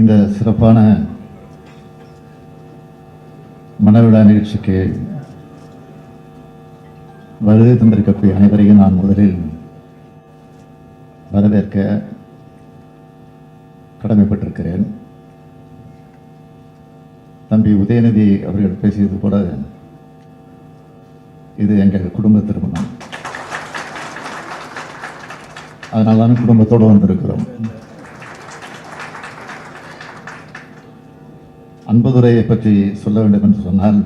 இந்த சிறப்பான மனவிழா நிகழ்ச்சிக்கு வருகை தந்திருக்கக்கூடிய அனைவரையும் நான் முதலில் வரவேற்க கடமைப்பட்டிருக்கிறேன். தம்பி உதயநிதி அவர்கள் பேசியது போல இது எங்கள் குடும்ப திருமணம். அதனால்தான் குடும்பத்தோடு வந்திருக்கிறோம். அன்புதுரையை பற்றி சொல்ல வேண்டும் என்று சொன்னால்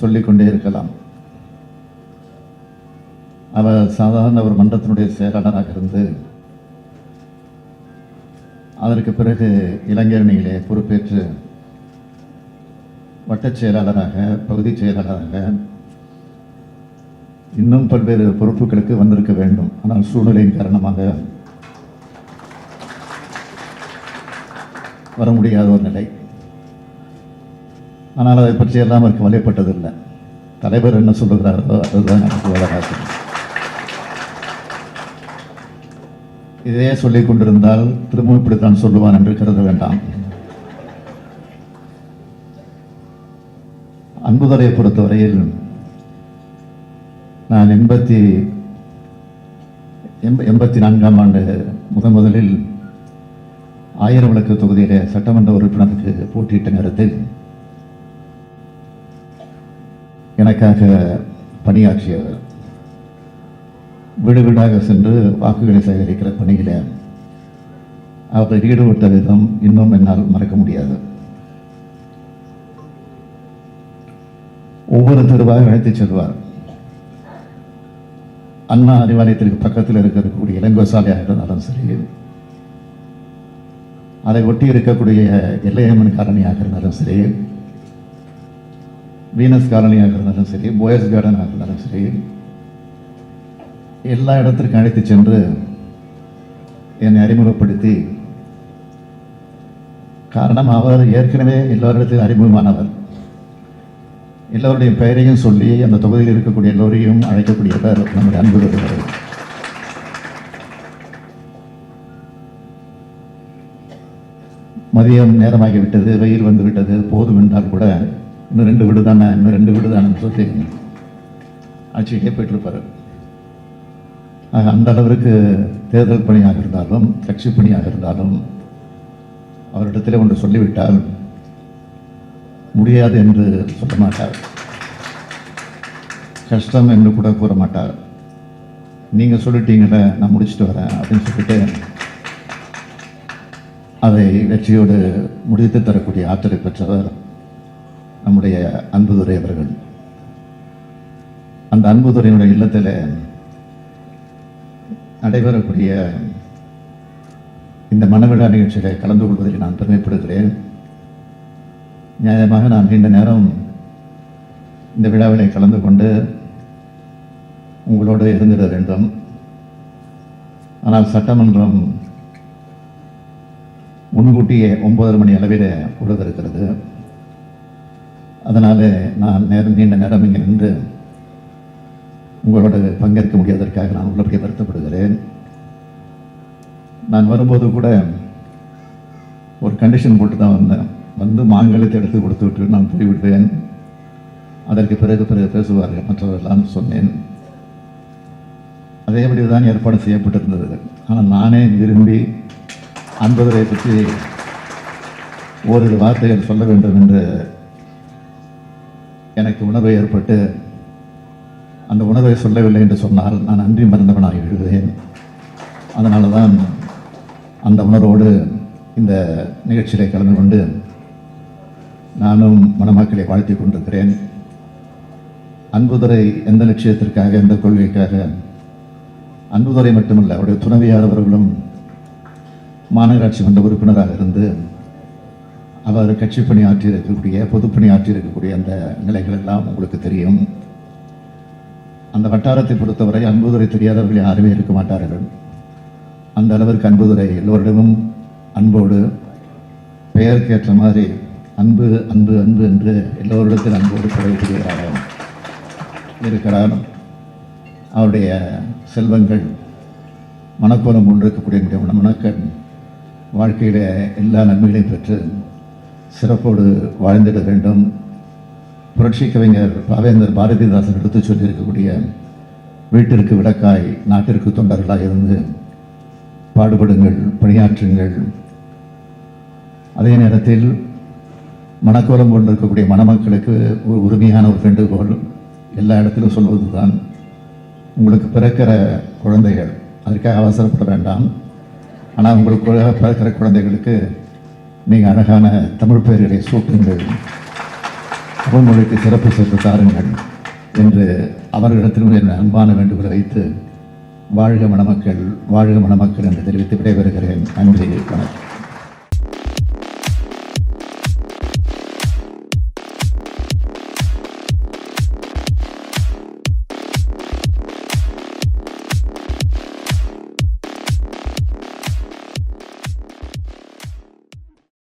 சொல்லிக்கொண்டே இருக்கலாம். அவர் சாதாரண ஒரு மன்றத்தினுடைய செயலாளராக இருந்து அதற்கு பிறகு இளைஞரணியிலே பொறுப்பேற்று வட்டச் செயலாளராக பகுதிச் செயலாளராக இன்னும் பல்வேறு பொறுப்புகளுக்கு வந்திருக்க வேண்டும். ஆனால் சூழ்நிலையின் காரணமாக வர முடியாத ஒரு நிலை. ஆனால் அதை பற்றி எல்லாம் அவருக்கு வலைப்பட்டதில்லை தலைவர் என்ன சொல்லுகிறாரோ அதுதான் எனக்கு வேலை இதையே சொல்லிக் கொண்டிருந்தால் திரும்பவும் இப்படித்தான் சொல்லுவான் என்று கருத வேண்டாம். அன்புதலை பொறுத்தவரையில் நான் எண்பத்தி எண்பத்தி நான்காம் ஆண்டு முதன் முதலில் ஆயிரம் விளக்கு தொகுதியில சட்டமன்ற உறுப்பினருக்கு போட்டியிட்ட நேரத்தில் எனக்காக பணியாற்றியவர் வீடு வீடாக சென்று வாக்குகளை சேகரிக்கிற பணியில் அவர் ஈடுபட்ட விதம் இன்னும் என்னால் மறக்க முடியாது. ஒவ்வொரு தெருவாக அழைத்துச் செல்வார். அண்ணா அறிவாலயத்திற்கு பக்கத்தில் இருக்கக்கூடிய இளங்கோசாலையாக இருந்தாலும் சரி அதை ஒட்டி இருக்கக்கூடிய எல்லையம்மன் காலனியாக இருந்தாலும் சரி வீனஸ் காலனியாக இருந்தாலும் சரி போயஸ் கார்டனாக இருந்தாலும் சரி எல்லா இடத்திற்கும் அழைத்து சென்று என்னை அறிமுகப்படுத்தி காரணம் அவர் ஏற்கனவே எல்லோரிடத்திலும் அறிமுகமானவர். எல்லோருடைய பெயரையும் சொல்லி அந்த தொகுதியில் இருக்கக்கூடிய எல்லோரையும் அழைக்கக்கூடியவர் நம்முடைய அன்பு மதியம் நேரமாகிவிட்டது வெயில் வந்து விட்டது போதும் என்றால் கூட இன்னும் ரெண்டு வீடு தானே இன்னும் ரெண்டு வீடு தானே சொல்லி ஆட்சியிலே போயிட்டுருப்பார் ஆக அந்த அளவிற்கு தேர்தல் பணியாக இருந்தாலும் கட்சி பணியாக இருந்தாலும் அவரிடத்தில் ஒன்று சொல்லிவிட்டால் முடியாது என்று சொல்ல மாட்டார். கஷ்டம் என்று கூட கூற மாட்டார். நீங்கள் சொல்லிட்டீங்களே நான் முடிச்சுட்டு வரேன் அப்படின்னு சொல்லிட்டு அதை வெற்றியோடு முடித்து தரக்கூடிய ஆற்றலை பெற்றவர் நம்முடைய அன்புதுரை அவர்கள். அந்த அன்புதுரையினுடைய இல்லத்தில் நடைபெறக்கூடிய இந்த மனவிழா நிகழ்ச்சியில் கலந்து கொள்வதில் நான் பெருமைப்படுகிறேன். நியாயமாக நான் நீண்ட நேரம் இந்த விழாவிலே கலந்து கொண்டு உங்களோடு இருந்திட வேண்டும். ஆனால் சட்டமன்றம் முன்கூட்டியே ஒன்பதரை மணி அளவில் உள்ளதிருக்கிறது அதனால் நான் நேரம் நீண்ட நேரம் இங்கே நின்று உங்களோட பங்கேற்க முடியாததற்காக நான் உள்ளபடியே வருத்தப்படுகிறேன். நான் வரும்போது கூட ஒரு கண்டிஷன் போட்டு தான் வந்தேன். வந்து மாங்கலத்தை எடுத்து கொடுத்து விட்டு நான் போய்விடுவேன். அதற்கு பிறகு பிறகு பேசுவார்கள் மற்றவர்களாம் சொன்னேன். அதேபடி தான் ஏற்பாடு செய்யப்பட்டிருந்தது. ஆனால் நானே விரும்பி அன்பதுரை பற்றி ஓரிரு வார்த்தைகள் சொல்ல வேண்டும் என்று எனக்கு உணர்வு ஏற்பட்டு அந்த உணர்வை சொல்லவில்லை என்று சொன்னால் நான் அன்றி மறந்தவனாகி விடுகிறேன். அதனால தான் அந்த உணர்வோடு இந்த நிகழ்ச்சியிலே கலந்து கொண்டு நானும் மணமக்களை வாழ்த்தி கொண்டிருக்கிறேன். அன்புதுரை எந்த லட்சியத்திற்காக எந்த கொள்கைக்காக? அன்புதுரை மட்டுமல்ல அவருடைய துணைவியார் மாநகராட்சி மன்ற உறுப்பினராக இருந்து அவர் கட்சி பணி ஆற்றியிருக்கக்கூடிய பொதுப்பணி ஆற்றியிருக்கக்கூடிய அந்த நிலைகள் எல்லாம் உங்களுக்கு தெரியும். அந்த வட்டாரத்தை பொறுத்தவரை அன்புதுரை தெரியாதவர்கள் யாருமே இருக்க மாட்டார்கள். அந்த அளவிற்கு அன்புதுரை எல்லோரிடமும் அன்போடு பெயருக்கு ஏற்ற மாதிரி அன்பு அன்பு அன்பு என்று எல்லோரிடத்தில் அன்போடு பழகக்கூடியவராக இருக்கிறார். அவருடைய செல்வங்கள் மணக்கோலம் கொண்டிருக்கக்கூடிய என்னுடைய மணக்கன் வாழ்க்கையில் எல்லா நன்மைகளையும் பெற்று சிறப்போடு வாழ்ந்திட வேண்டும். புரட்சி கவிஞர் பாவேந்தர் பாரதிதாசன் எடுத்துச் சொல்லியிருக்கக்கூடிய வீட்டிற்கு விளக்காய் நாட்டிற்கு தொண்டர்களாக இருந்து பாடுபடுங்கள் பணியாற்றுங்கள். அதே நேரத்தில் மணக்கோலம் கொண்டு இருக்கக்கூடிய மணமக்களுக்கு ஒரு உரிமையான ஒரு வேண்டுகோள். எல்லா இடத்திலும் சொல்வது தான் உங்களுக்கு பிறக்கிற குழந்தைகள் அதற்காக அவசரப்பட வேண்டாம். ஆனால் உங்களுக்கு பிறக்கிற குழந்தைகளுக்கு நீங்கள் அழகான தமிழ் பெயர்களை சூட்டுங்கள். தமிழ் மொழிக்கு சிறப்பு சேர்த்து தாருங்கள் என்று அவர்களிடத்திலும் என் அன்பான வேண்டுகோளை வைத்து வாழ்க மணமக்கள் வாழ்க மணமக்கள் என்று தெரிவித்து விடைபெறுகிறேன். நன்றி வணக்கம்.